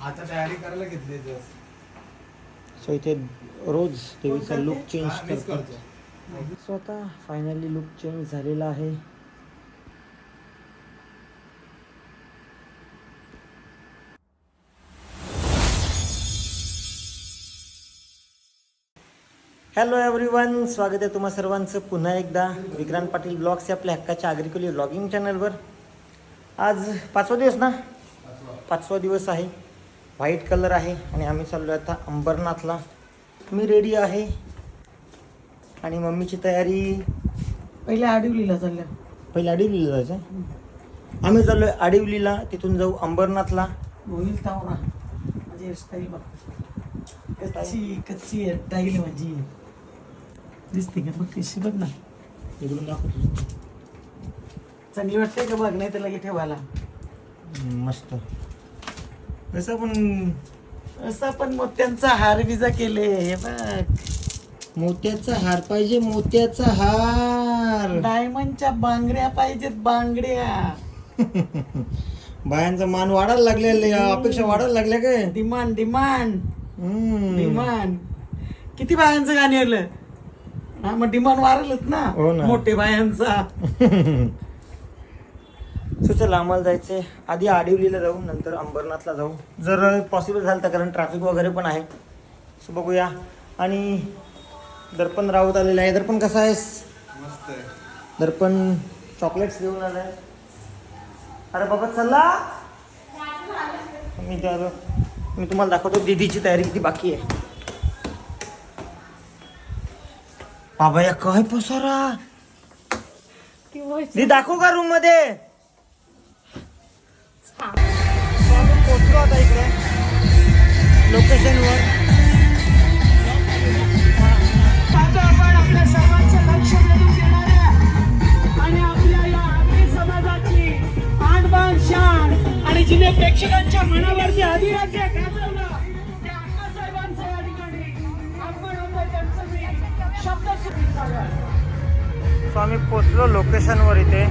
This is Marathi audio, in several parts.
आता तयारी करायला घेतली सो इथे रोज देवीचा लुक चेंज मीच करतो करतो. सो आता फायनली लुक चेंज झालेला आहे. हॅलो एव्हरीवन स्वागत आहे तुम्हा सर्वांचं पुन्हा एकदा विक्रांत पाटील ब्लॉग्स या आपल्या हक्काच्या आग्रिकोली ब्लॉगिंग चॅनलवर आज पाचवा दिवस ना? पाचवा दिवस आहे. व्हाईट कलर आहे आणि आम्ही चाललो आता अंबरनाथला. मी रेडी आहे. आणि मम्मीची तयारी पहिले आडिवलीला चालल्या. पहिले आडिवलीला जायचं आम्ही चाललोय आडिवलीला तिथून जाऊ अंबरनाथला. होईल ताव ना. माझी हेअरस्टाईल बघ. कच्ची कच्ची हेअरस्टाईल माझी. दिसते का? बघ कशी बघ ना. इकडून दाखवतो चांगली वाटते का बघ? नाही तर लगे ठेवायला. मस्त. तसं पण असं पण मोत्यांचा हार विजा केले हे बघ. मोत्याचा हार पाहिजे मोत्याचा हार. डायमंडच्या बांगड्या पाहिजेत बांगड्या. बायांचा मान वाढायला लागले अपेक्षा वाढायला लागल्या काय? Demand demand. हम्म. डिमांड. किती बायांचं गाणी आलं? हा मग डिमांड वाढलच हो ना ना. मोठे बायांचा. सो चला आम्हाला जायचंय. आधी आडिवलीला जाऊ नंतर अंबरनाथला जाऊ. जर पॉसिबल झालं तर कारण ट्रॅफिक वगैरे पण आहे. सो बघूया. आणि दर्पण राऊत आलेलं आहे. दर्पण कसं आहेस? मस्त आहे. दर्पण चॉकलेट्स घेऊन आलाय. अरे बाबा चला. मी तर मी तुम्हाला दाखवतो. दीदीची तयारी किती बाकी आहे. बाबा या काय पसारा? दी दाखवू का रूममध्ये? पोचलो आता इकडे. लोकेशन वर. आता आपण आपल्या सर्वांचं लक्ष वेधून घेणाऱ्या आणि आपल्या या आगरी समाजाची आणबाण शान आणि जिने प्रेक्षकांच्या मनावरती अधिराज्य गाजवलं त्या अण्णासाहेबांचं या ठिकाणी आपण होतो त्यांचं मी शब्द सुरू झाला. सो आम्ही पोचलो लोकेशन वर इथे.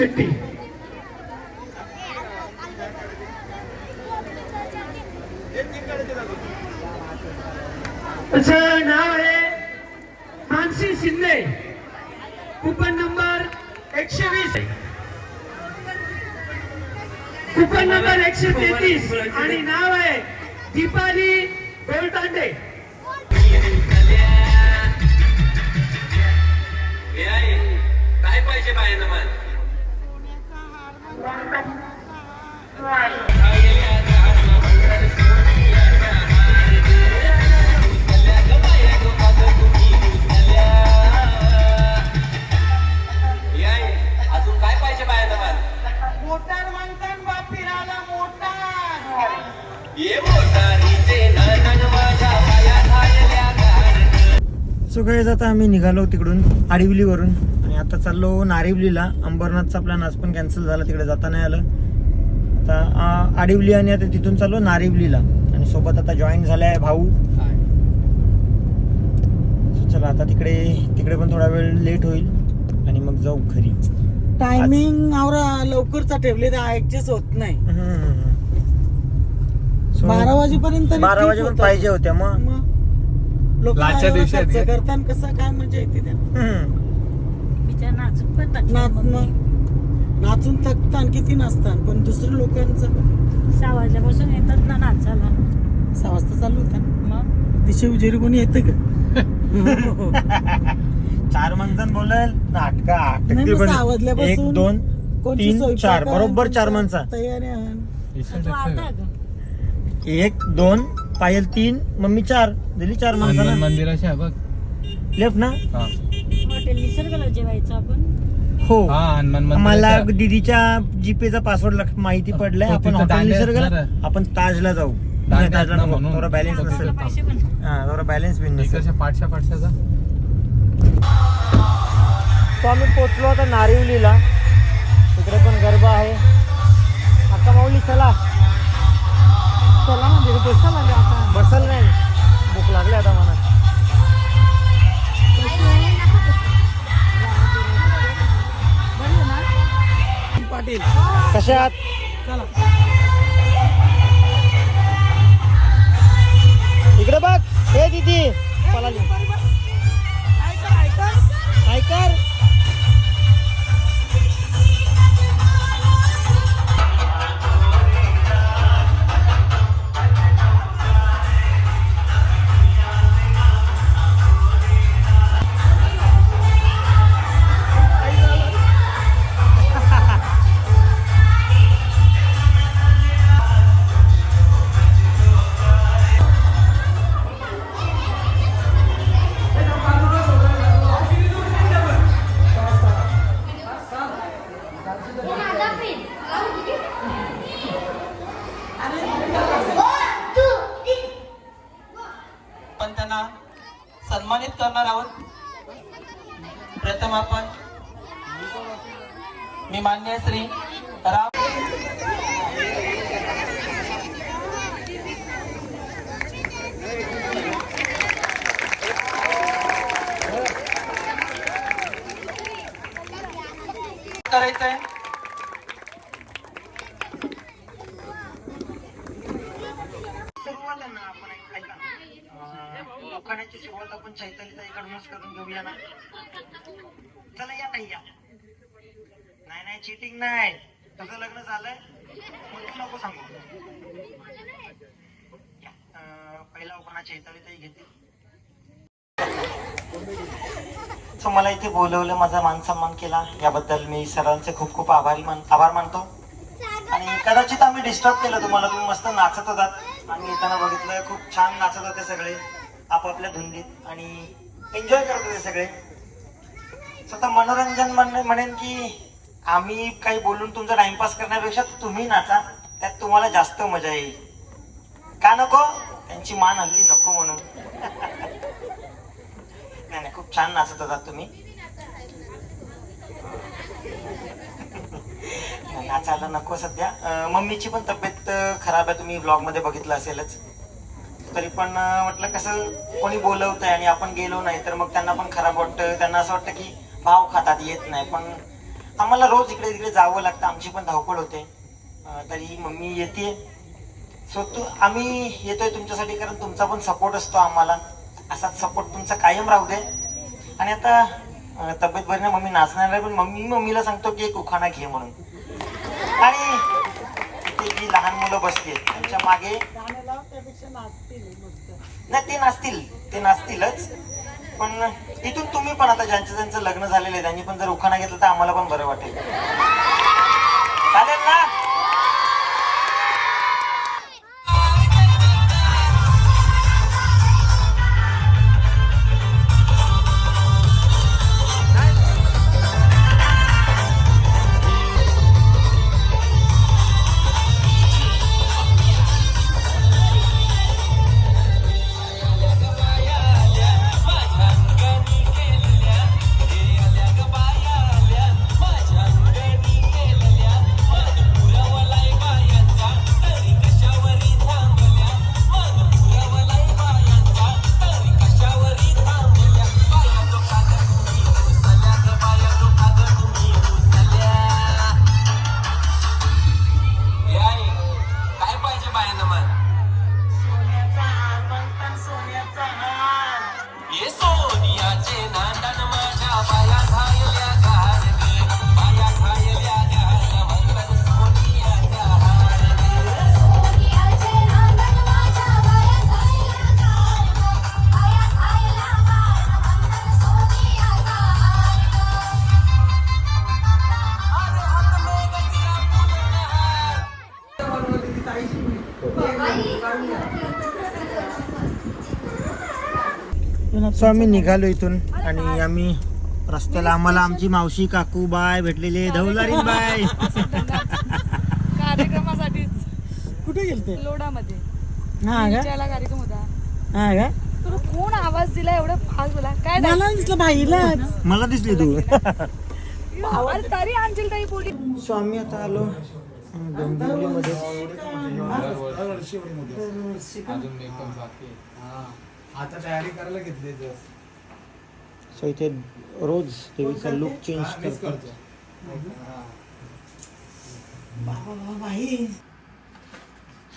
चिठ्ठी नाव आहे मानसी शिंदे. कुपन नंबर एकशे वीस. कुपन नंबर एकशे तेहतीस. आणि नाव आहे दीपाली बेलतांडे. काय पाहिजे बायानं सो काही आता आम्ही निघालो तिकडून आडिवलीवरून आणि आता चाललो नारिवलीला. अंबरनाथचा प्लॅन आज पण कॅन्सल झाला. तिकडे जाता नाही आलं. आता आ, आडिवली आणि आता तिथून चाललो नारिवलीला. आणि सोबत आता जॉईन झाला आहे भाऊ चला आता तिकडे तिकडे पण थोडा वेळ लेट होईल. आणि मग जाऊ घरी. टायमिंग आवरा लवकरचा ठेवले तर ऍडजस्ट होत नाही. So, बारा वाजेपर्यंत बारा ठीक वाजे पण होतं. पाहिजे होत्या मग. मग लोक लाच्या दिवशी. करताना कसं काय मजा येते त्यांना हम्म. नाचणं. नाचून थकतान किती नाचतान पण दुसऱ्या लोकांचं सहा वाजल्यापासून येतात ना नाचायला. सहा वाजता चालू होता मग? दिशे उजेरी कोणी येतं का? चार माणसं बोलेल नाटका सहा वाजल्यापासून एक दोन तीन चार बरोबर चार माणसं. तयारी एक दोन पायल तीन मम्मी चार दिली चार माणसं ना मंदिराशी बघ. लेफ्ट ना? हा. हॉटेल निसर्गला जेवायचं आपण. हो. हा हनुमान मंदिराच्या- मला दीदीच्या जीपेचा पासवर्ड माहिती पडलाय. हो, आपण तिथं हॉटेल निसर्गला आपण ताजला जाऊ. नाही, दांड्या ताजला असणार नको. म्हणून. थोडा बॅलन्स फक्त नसेल आपल्याला पैसे पण. हा थोडा बॅलन्स बिन नसेल इकडच्या पाठशा पाठशाचा तो आम्ही पोचलो आता नारिवलीला. तिकडे पण गरबा आहे. आता माऊली चला. चला म्हणजे लागले आता. बसल नाही. भूक लागली आता मला. पाटील. कशात? चला. इकडे बघ. करायचं आहे लोकांची आपण सुरुवात आपण चैताली ताईकडूनच करून घेऊया ना. चला या ताई या. नाही नाही चिटिंग नाही. तुझं लग्न झालंय. मग तू नको सांगू. अं, पहिला उखाणा चैताली ताई घेते. सो मला इथे बोलवलं माझा मान सन्मान केला. याबद्दल मी सरांचे खूप खूप आभारी मान आभार मानतो. आणि कदाचित आम्ही डिस्टर्ब केलं तुम्हाला. तुम्ही मस्त नाचत होतात. आम्ही येताना बघितलं खूप छान नाचत होते सगळे. आपापल्या धुंदीत. आणि एन्जॉय करत होते सगळे. स्वतः मनोरंजन म्हण म्हणेन की आम्ही काही बोलून तुमचा टाइमपास करण्यापेक्षा तुम्ही नाचा. त्यात तुम्हाला जास्त मजा येईल. का नको? त्यांची मान हल्ली नाही नाही खूप छान नाचत होतात तुम्ही. नाचायला नको सध्या. मम्मीची पण तब्येत खराब आहे तुम्ही ब्लॉगमध्ये बघितलं असेलच. तरी पण म्हटलं कसं कोणी बोलवत आहे आणि आपण गेलो नाही तर मग त्यांना पण खराब वाटतं. त्यांना असं वाटतं की भाव खातात येत नाही. पण आम्हाला रोज इकडे तिकडे जावं लागतं. आमची पण धावपळ होते. तरी मम्मी येते. सो तू आम्ही येतोय तुमच्यासाठी कारण तुमचा पण सपोर्ट असतो आम्हाला. असाच सपोर्ट तुमचा कायम राहू दे. आणि आता तब्येत बरी नाही मम्मी नाचणार आहे पण मम्मी मम्मीला सांगतो की एक उखाणा घे म्हणून. आणि ते जी लहान मुलं बसली त्यांच्या मागे नाही ते नाचतील ते नाचतीलच. पण इथून तुम्ही पण आता ज्यांचं ज्यांचं लग्न झालेलं आहे त्यांनी पण जर उखाणा घेतला तर आम्हाला पण बरं वाटेल. सो आम्ही निघालो इथून आणि आम्ही रस्त्याला आम्हाला आमची मावशी काकू बाय भेटलेले धवलारी बाय. कार्यक्रमासाठीच. कुठे गेलते? लोडामध्ये हा का? त्याला कार्यक्रम होता. हा का? तुला कोण आवाज दिला एवढं फास्ट बोला? काय मला दिसलं मला दिसली तू. आवाज तरी आणशील काही पोटी सो आम्ही आता आलो. डोंबिवलीमध्ये आता तयारी करायला घेतली सो इथे रोज देवीचा लुक चेंज करतात. भाई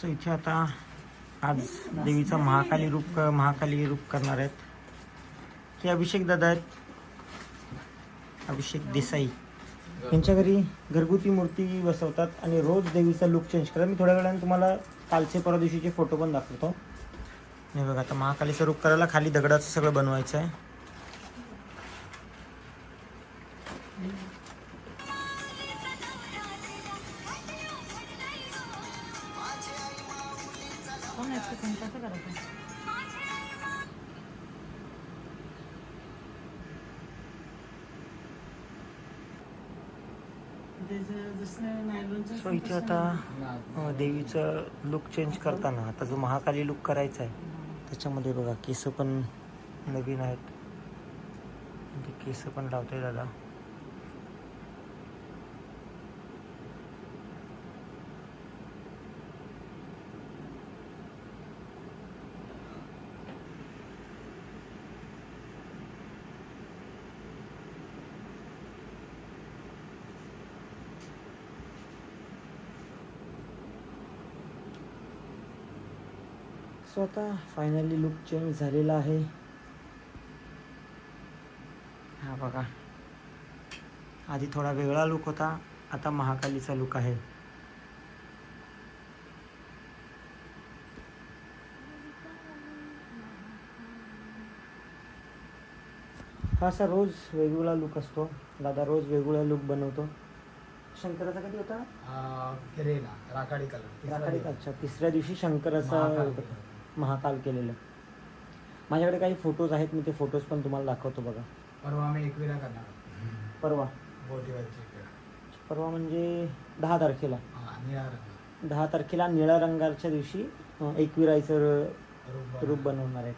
सो इथे आता आज देवीचा महाकाली रूप महाकाली रूप करणार आहेत. हे अभिषेक दादा आहेत. अभिषेक देसाई. यांच्या घरी घरगुती मूर्ती बसवतात आणि रोज देवीचा लुक चेंज करतात मी थोड्या वेळाने तुम्हाला कालचे परवा दिवशीचे फोटो पण दाखवतो. हे बघा आता महाकालीचं रूप करायला खाली दगडाचं सगळं बनवायचं आहे. सो इथे आता देवीचं लुक चेंज करताना आता जो महाकाली लुक करायचा आहे त्याच्यामध्ये बघा केस पण नवीन आहेत. ते केस पण लावतोय दादा. सो आता फायनली लुक चेंज झालेला आहे. हा बघा. आधी थोडा वेगळा लुक होता आता महाकालीचा लुक आहे. हा असा रोज वेगवेगळा लुक असतो. दादा रोज वेगवेगळा लुक बनवतो. शंकराचा कधी होता? राखाडी कलर राखाडी अच्छा तिसऱ्या दिवशी शंकराचा महाकाल केलेलं. माझ्याकडे काही फोटोज आहेत मी ते फोटोज पण तुम्हाला दाखवतो बघा. परवा आम्ही एकविरा करणार परवा. बोटीवरची परवा म्हणजे दहा तारखेला. दहा तारखेला निळ्या रंगाच्या दिवशी रूप रूप बनवणार आहेत.